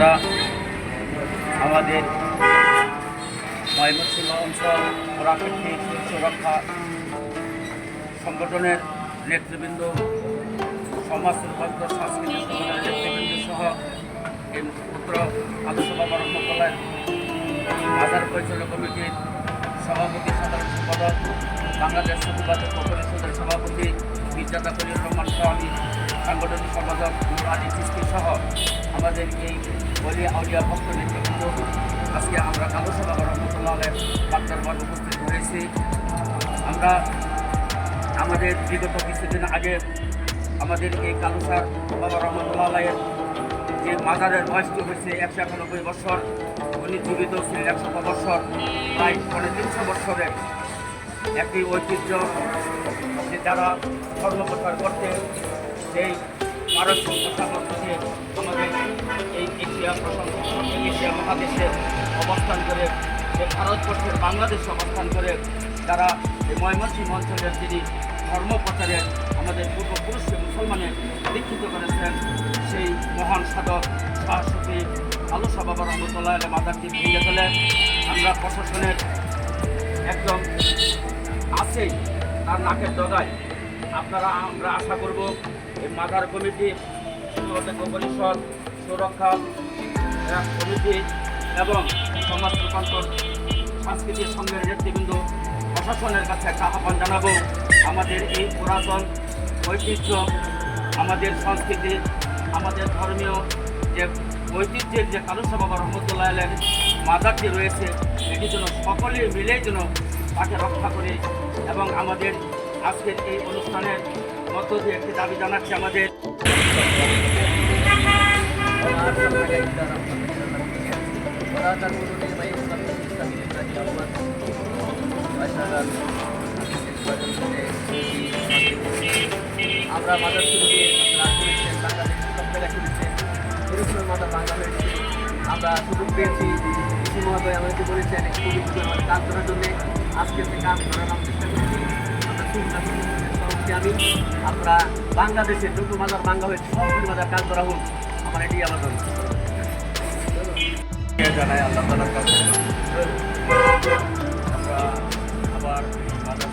আমরা আমাদের ময়মনসিংহ অঞ্চল প্রাকৃতিক সুরক্ষা সংগঠনের নেতৃবৃন্দ সমাজ রূপান্তর সাংস্কৃতিক নেতৃবৃন্দ সহ এই পুত্র আলোচনা রহমতুল্লাহ বাজার পরিচালনা কমিটির সভাপতি, সাধারণ সম্পাদক, বাংলাদেশ সুবিবাদ পরিষদের সভাপতি মির্জাদা কলির রহমান সহ সাংগঠনিক সম্পাদক নুর আলী সহ আমাদের এই বলি আউলিয়া ভক্ত নেতৃবৃন্দ আজকে আমরা কালো সভা রহমতুল্লাহ বাগদারবার উপস্থিত হয়েছি আমরা আমাদের বিগত কিছুদিন আগে আমাদের এই কালুসার বাবা রহমতুল্লাহ যে মাজারের বয়সটি হয়েছে একশো একানব্বই বছর, উনি জীবিত ছিলেন একশো বছর, প্রায় পনেরো তিনশো বছরের একটি ঐতিহ্য যে যারা ধর্ম প্রচার করতে, সেই পারস্য থেকে আমাদের এই এশিয়া প্রশান্ত মহাদেশে অবস্থান করে এই ভারতবর্ষের বাংলাদেশে অবস্থান করে যারা এই ময়মনসিংহ অঞ্চলের যিনি ধর্ম প্রচারে আমাদের পূর্বপুরুষকে মুসলমানে দীক্ষিত করেছেন, সেই মহান সাধক শাহসুফি আলোসা বাবা রহমতুল্লাহ মাদারটি ভেঙে ফেলে আমরা প্রশাসনের একদম আছেই, তার নাকের ডগায়। আপনারা, আমরা আশা করব, এই মাদার কমিটি পরিষদ সুরক্ষা কমিটি এবং সমাজ রূপান্তর সাংস্কৃতিক সংঘের নেতৃবৃন্দ, প্রশাসনের কাছে একটা আহ্বান জানাব। আমাদের এই পুরাতন ঐতিহ্য, আমাদের সংস্কৃতি, আমাদের ধর্মীয় যে ঐতিহ্যের যে কালুসা বাবা রহমতুল্লাহ আলের মাদারটি রয়েছে, এটি যেন সকলে মিলে যেন তাকে রক্ষা করে এবং আমাদের আজকের এই অনুষ্ঠানের মধ্য দিয়ে একটি দাবি জানাচ্ছি আমাদের। ولا تكونوا لمن يسلم في سبيل الله أموات وأشهد أن আমরা মাদার শুরুকে আপনারা শুনেছেন বাংলাদেশ সপ্তাহে শুনেছেন এরকম মাদার বাংলা হয়েছে আমরা সুযোগ পেয়েছি কৃষি মহোদয় আমাদেরকে বলেছেন একটু কিছু আমাদের কাজ করার জন্য আজকে থেকে কাজ করার আমরা চেষ্টা করছি আমরা চিন্তা করছি আমি আমরা বাংলাদেশের যত মাদার বাংলা হয়েছে সবগুলো মাদার কাজ করা হোক আমার এটি আবেদন জানাই আল্লাহ তালার কাছে আমরা আবার মাদার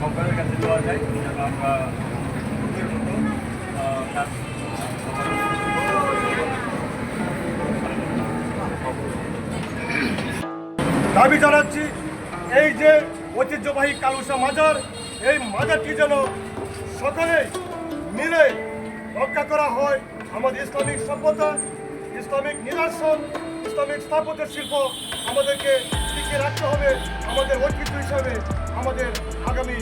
কোম্পানির কাছে দেওয়া যায় যেন আমরা দাবি জানাচ্ছি, এই যে ঐতিহ্যবাহী কালুসা মাজার, এই মাজারটি যেন সকলে মিলে রক্ষা করা হয় আমাদের ইসলামিক সভ্যতা, ইসলামিক নিদর্শন, ইসলামিক স্থাপত্য শিল্প আমাদেরকে টিকিয়ে রাখতে হবে, আমাদের ঐতিহ্য হিসাবে আমাদের আগামী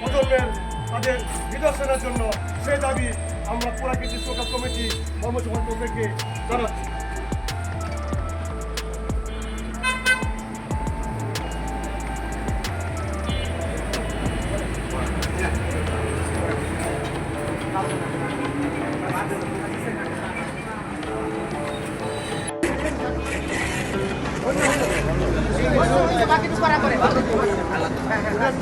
প্রজন্মের তাদের নিদর্শনের জন্য সেই দাবি আমরা পুরাকৃতি সরকার কমিটি কর্মসংস্থান থেকে জানাচ্ছি। বাকিটুকু করা করে